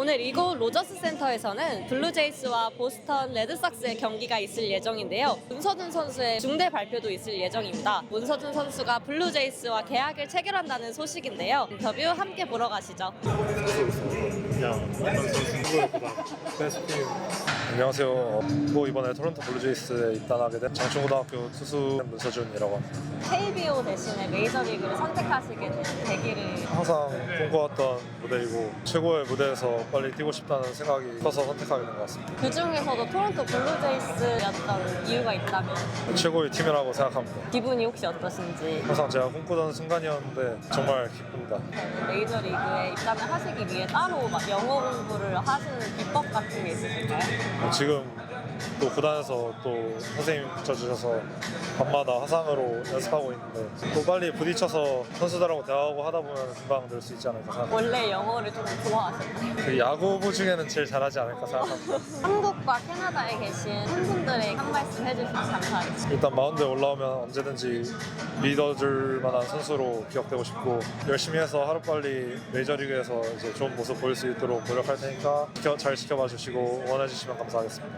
오늘 이곳 로저스 센터에서는 블루제이스와 보스턴 레드삭스의 경기가 있을 예정인데요. 문서준 선수의 중대 발표도 있을 예정입니다. 문서준 선수가 블루제이스와 계약을 체결한다는 소식인데요. 인터뷰 함께 보러 가시죠. 안녕하세요. 어, 뭐 이번에 토론토 블루제이스에 입단하게 된 장충고등학교 투수 문서준이라고 합니다. KBO 대신에 메이저리그를 선택하시게 된 항상 꿈꿔왔던 무대이고 최고의 무대에서 빨리 뛰고 싶다는 생각이 커서 선택하게 된 것 같습니다. 그 중에서도 토론토 블루제이스였던 이유가 있다면 최고의 팀이라고 생각합니다. 기분이 혹시 어떠신지 항상 제가 꿈꾸던 순간이었는데 정말 기쁩니다. 메이저 리그에 입단을 하시기 위해 따로 막 영어 공부를 하시는 비법 같은 게 있으실까요? 지금 또 구단에서 또 선생님 붙여주셔서 밤마다 화상으로 연습하고 있는데 또 빨리 부딪혀서 선수들하고 대화하고 하다 보면 금방 늘 수 있지 않을까 생각합니다. 원래 영어를 좀 좋아하셨나요? 그 야구부 중에는 제일 잘하지 않을까 생각합니다. 한국과 캐나다에 계신 팬분들에게 한 말씀 해주시면 감사하겠습니다. 일단 마운드에 올라오면 언제든지 믿어줄 만한 선수로 기억되고 싶고 열심히 해서 하루빨리 메이저리그에서 이제 좋은 모습 보일 수 있도록 노력할 테니까 지켜- 잘 지켜봐 주시고 응원해 주시면 감사하겠습니다.